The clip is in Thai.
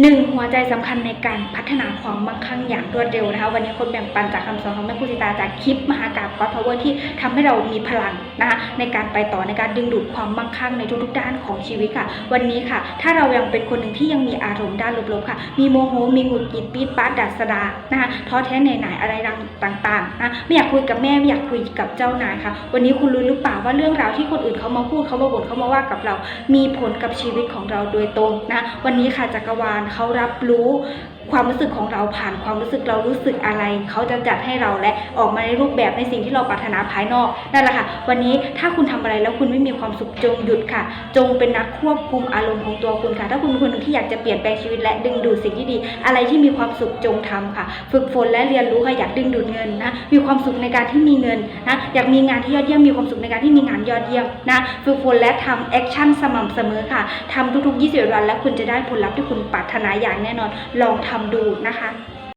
หนึ่งหัวใจสำคัญในการพัฒนาความมั่งคั่งอย่างรวดเร็วนะคะ วันนี้คนแบ่งปันจากคำสอนของแม่ครูสิตาจากคลิปมหากาบก็พาวเวอร์ที่ทำให้เรามีพลังนะคะในการไปต่อในการดึงดูดความมั่งคั่งในทุกๆด้านของชีวิตค่ะ วันนี้ค่ะ ถ้าเรายังเป็นคนหนึ่งที่ยังมีอารมณ์ด้านลบๆค่ะ มีโมโหมีหงุดหงิดปี๊ดป๊าดดัดสดานะคะท้อแท้เหนื่อยหนอะไรต่างๆนะไม่อยากคุยกับแม่ไม่อยากคุยกับเจ้านายค่ะ วันนี้คุณรู้หรือเปล่าว่าเรื่องราวที่คนอื่นเขามาพูดเขามาบ่นเขามาว่ากับเรา มีผลกับชีวิตของเราโดยตรงนะวันนี้ค่ะจักรวาลเขารับรู้ความรู้สึกของเราผ่านความรู้สึกเรารู้สึกอะไร เขาจะจัดให้เราและออกมาในรูปแบบในสิ่งที่เราปรารถนาภายนอกนั่นแหละค่ะ วันนี้ถ้าคุณทำอะไรแล้วคุณไม่มีความสุขจงหยุดค่ะ จงเป็นนักควบคุมอารมณ์ของตัวคุณค่ะ ถ้าคุณเป็นคนหนึ่งที่อยากจะเปลี่ยนแปลงชีวิตและดึงดูดสิ่งที่ดี อะไรที่มีความสุขจงทำค่ะ ฝึกฝนและเรียนรู้ค่ะอยากดึงดูดเงินนะมีความสุขในการที่มีเงินนะอยากมีงานที่ยอดเยี่ยมมีความสุขในการที่มีงานยอดเยี่ยมนะฝึกฝนและทำแอคชั่นสม่ำเสมอค่ะทำทุกๆ 21 วัน แล้วคุณจะได้ผลลัพธ์ที่คุณปรารถนาอย่างแน่นอนลองทำดูนะคะ